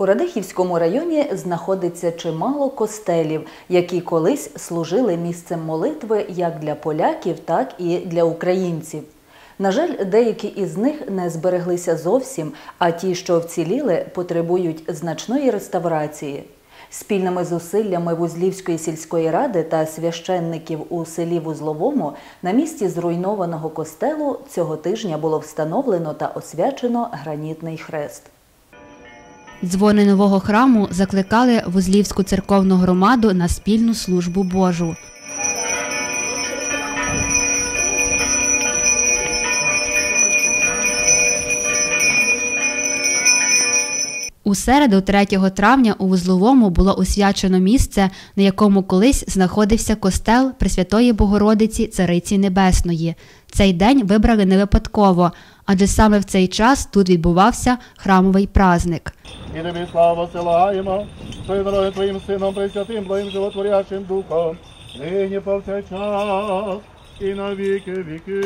У Радихівському районі знаходиться чимало костелів, які колись служили місцем молитви як для поляків, так і для українців. На жаль, деякі із них не збереглися зовсім, а ті, що вціліли, потребують значної реставрації. Спільними зусиллями Вузлівської сільської ради та священників у селі Вузловому на місці зруйнованого костелу цього тижня було встановлено та освячено гранітний хрест. Дзвони нового храму закликали Вузлівську церковну громаду на спільну службу Божу. У середу, 3 травня, у Вузловому було освячено місце, на якому колись знаходився костел Пресвятої Богородиці Цариці Небесної. Цей день вибрали не випадково, адже саме в цей час тут відбувався храмовий праздник. І тобі славу посилаємо, Твоїм дорогим Твоїм Сином, Пресвятим, Твоїм животворящим Духом, нині повсякчас і на віки віки.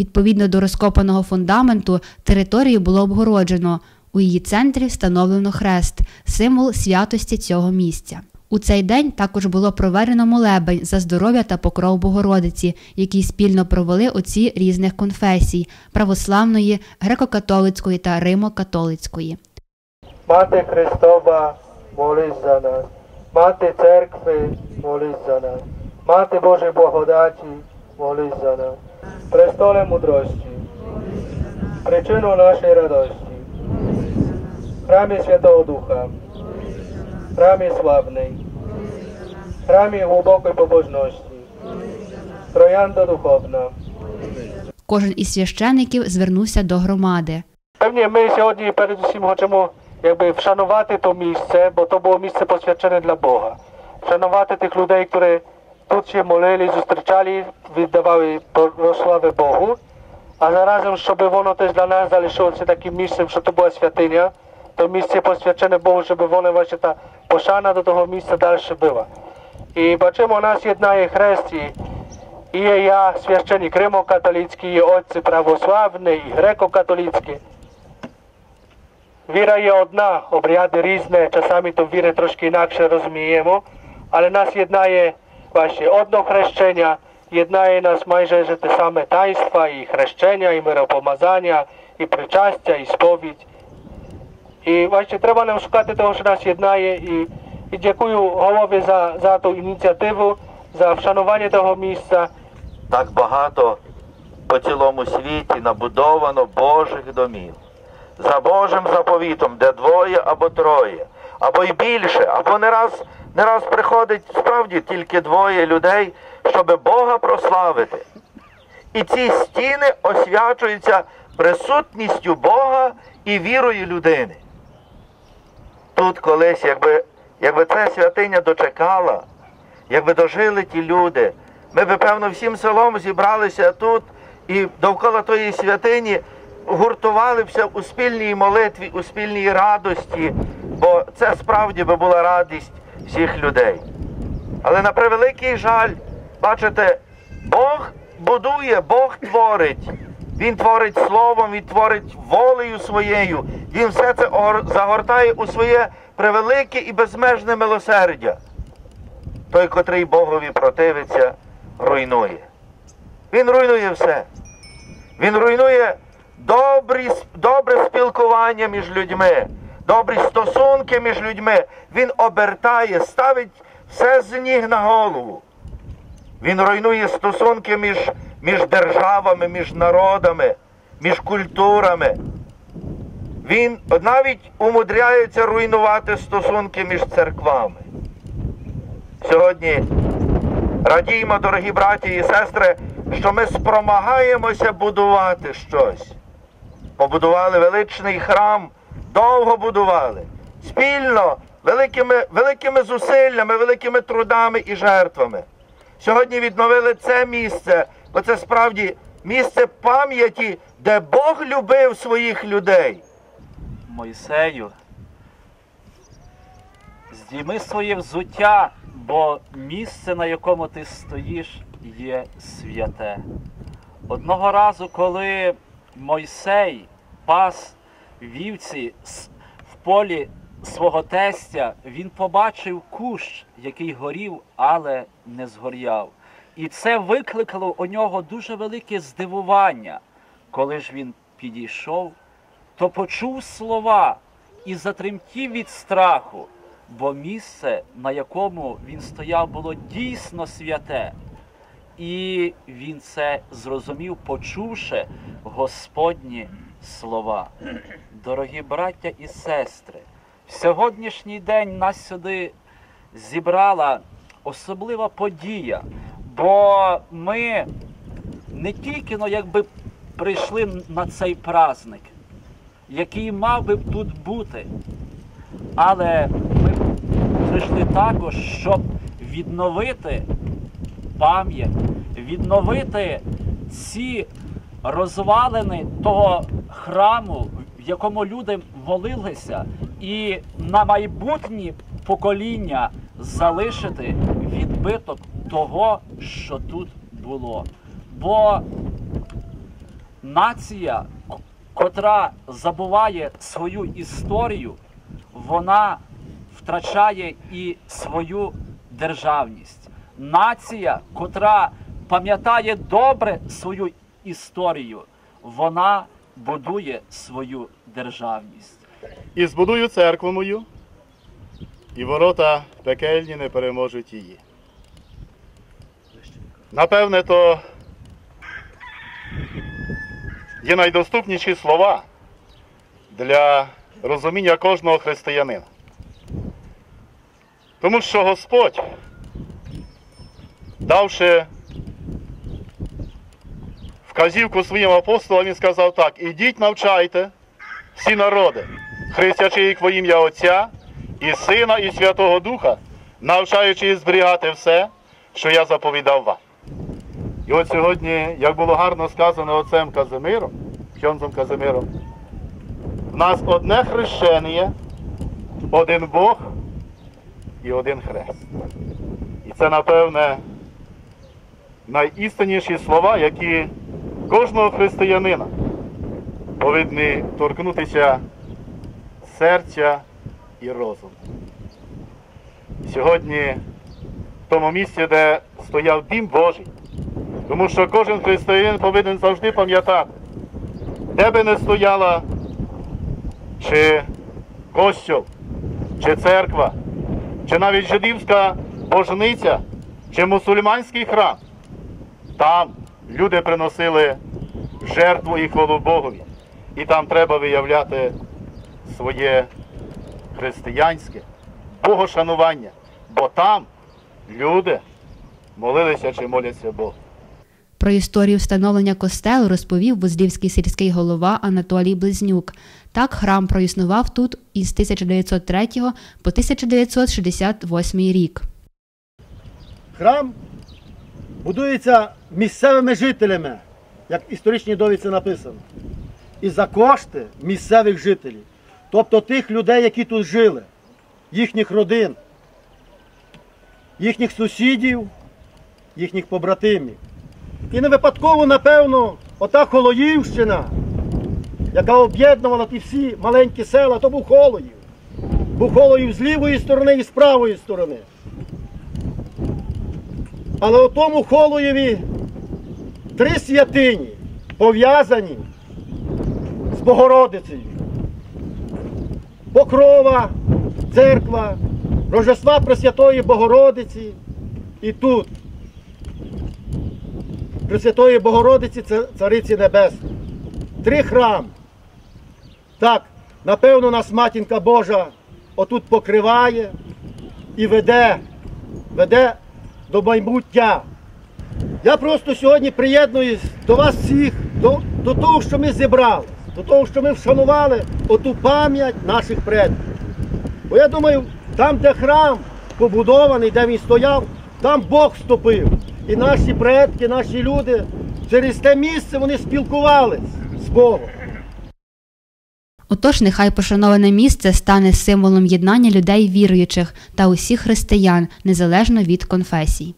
Відповідно до розкопаного фундаменту, територію було обгороджено. У її центрі встановлено хрест, символ святості цього місця. У цей день також було проведено молебень за здоров'я та покров Богородиці, який спільно провели отці різних конфесій православної, греко-католицької та римо-католицької. Мати Христова, молись за нас. Мати церкви, молись за нас. Мати Божої благодаті, молись за нас. Престоле мудрості, причину нашої радості, храмі Святого Духа, храмі славний, храмі глибокої побожності, троянда духовна. Кожен із священиків звернувся до громади. Певні, ми сьогодні передусім хочемо якби вшанувати то місце, бо то було місце посвячене для Бога. Вшанувати тих людей, які тут ще молили, зустрічали, віддавали прослави Богу. А заразом, щоб воно теж для нас залишилося таким місцем, що то була святиня, то місце посвячене Богу, щоб воно ваша та пошана до того місця далі була. І бачимо, нас єднає хрест, і є я, священник римо-католицький, і отці православні, і греко-католицькі. Віра є одна, обряди різні, часами то віри трошки інакше розуміємо, але нас єднає właśnie одно хрещення, єднає нас майже że те саме таїнства, і хрещення, і миропомазання, і причастя, і сповідь. І właśnie треба нам шукати того, що нас єднає. І, і дякую голові за, за ту ініціативу, за вшанування того місця. так багато по цілому світі набудовано Божих домів. За Божим заповітом, де двоє або троє, або й більше, або не раз, не раз приходить справді тільки двоє людей, щоб Бога прославити. І ці стіни освячуються присутністю Бога і вірою людини. Тут колись, якби, якби ця святиня дочекала, якби дожили ті люди, ми би, певно, всім селом зібралися тут і довкола тої святині гуртувалися у спільній молитві, у спільній радості, бо це справді би була радість всіх людей. Але на превеликий жаль, бачите, Бог будує, Бог творить, Він творить словом, він творить волею своєю. Він все це загортає у своє превелике і безмежне милосердя. Той, котрий Богові противиться, руйнує. Він руйнує все. Він руйнує добрі, добре спілкування між людьми, добрі стосунки між людьми. Він обертає, ставить все з ніг на голову. Він руйнує стосунки між, між державами, між народами, між культурами. Він навіть умудряється руйнувати стосунки між церквами. Сьогодні радіємо, дорогі браті і сестри, що ми спромагаємося будувати щось. Побудували величний храм, довго будували, спільно, великими, великими зусиллями, великими трудами і жертвами. Сьогодні відновили це місце, бо це справді місце пам'яті, де Бог любив своїх людей. Мойсею, здійми своє взуття, бо місце, на якому ти стоїш, є святе. Одного разу, коли Мойсей пас вівці в полі свого тестя, він побачив кущ, який горів, але не згоряв. І це викликало у нього дуже велике здивування. Коли ж він підійшов, то почув слова і затремтів від страху, бо місце, на якому він стояв, було дійсно святе. І він це зрозумів, почувши Господні слова. Дорогі браття і сестри, в сьогоднішній день нас сюди зібрала особлива подія, бо ми не тільки ну, якби прийшли на цей праздник, який мав би тут бути, але ми прийшли також, щоб відновити пам'ять, відновити ці розвалини того храму, в якому люди молилися, і на майбутні покоління залишити відбиток того, що тут було. Бо нація, котра забуває свою історію, вона втрачає і свою державність. Нація, котра пам'ятає добре свою історію, вона будує свою державність. І збудую церкву мою, і ворота пекельні не переможуть її. Напевне, то є найдоступніші слова для розуміння кожного християнина. Тому що Господь, давши вказівку своїм апостолам, він сказав так: ідіть, навчайте всі народи, хрестячи їх во ім'я Отця і Сина, і Святого Духа, навчаючи їх зберігати все, що я заповідав вам. І от сьогодні, як було гарно сказано отцем Казимиром, Кьонзом Казимиром, в нас одне хрещення, один Бог і один хрест. І це, напевне, найістинніші слова, які кожного християнина повинні торкнутися серця і розуму. Сьогодні в тому місці, де стояв дім Божий, тому що кожен християнин повинен завжди пам'ятати, де би не стояла чи костюл, чи церква, чи навіть жидівська божниця, чи мусульманський храм, там люди приносили жертву і хвалу Богові. І там треба виявляти своє християнське богошанування, бо там люди молилися чи моляться Богу. Про історію встановлення костелу розповів Бузлівський сільський голова Анатолій Близнюк. Так храм проіснував тут із 1903 по 1968 рік. Храм будується місцевими жителями, як в історичній довідці написано. І за кошти місцевих жителів. Тобто тих людей, які тут жили, їхніх родин, їхніх сусідів, їхніх побратимів. І не випадково, напевно, ота Холоївщина, яка об'єднувала ті всі маленькі села, то був Холоїв. Був Холоїв з лівої сторони і з правої сторони. Але у тому Холоєві три святині пов'язані з Богородицею. Покрова, церква, Рождества Пресвятої Богородиці і тут. Пресвятої Богородиці Цариці Небесної. Три храми. Так, напевно, нас Матінка Божа отут покриває і веде, веде до майбуття. Я просто сьогодні приєднуюсь до вас всіх, до, до того, що ми зібрали, до того, що ми вшанували оту пам'ять наших предків. Бо я думаю, там, де храм побудований, де він стояв, там Бог вступив. І наші предки, наші люди через те місце вони спілкувались з Богом. Отож, нехай пошановане місце стане символом єднання людей віруючих та усіх християн, незалежно від конфесій.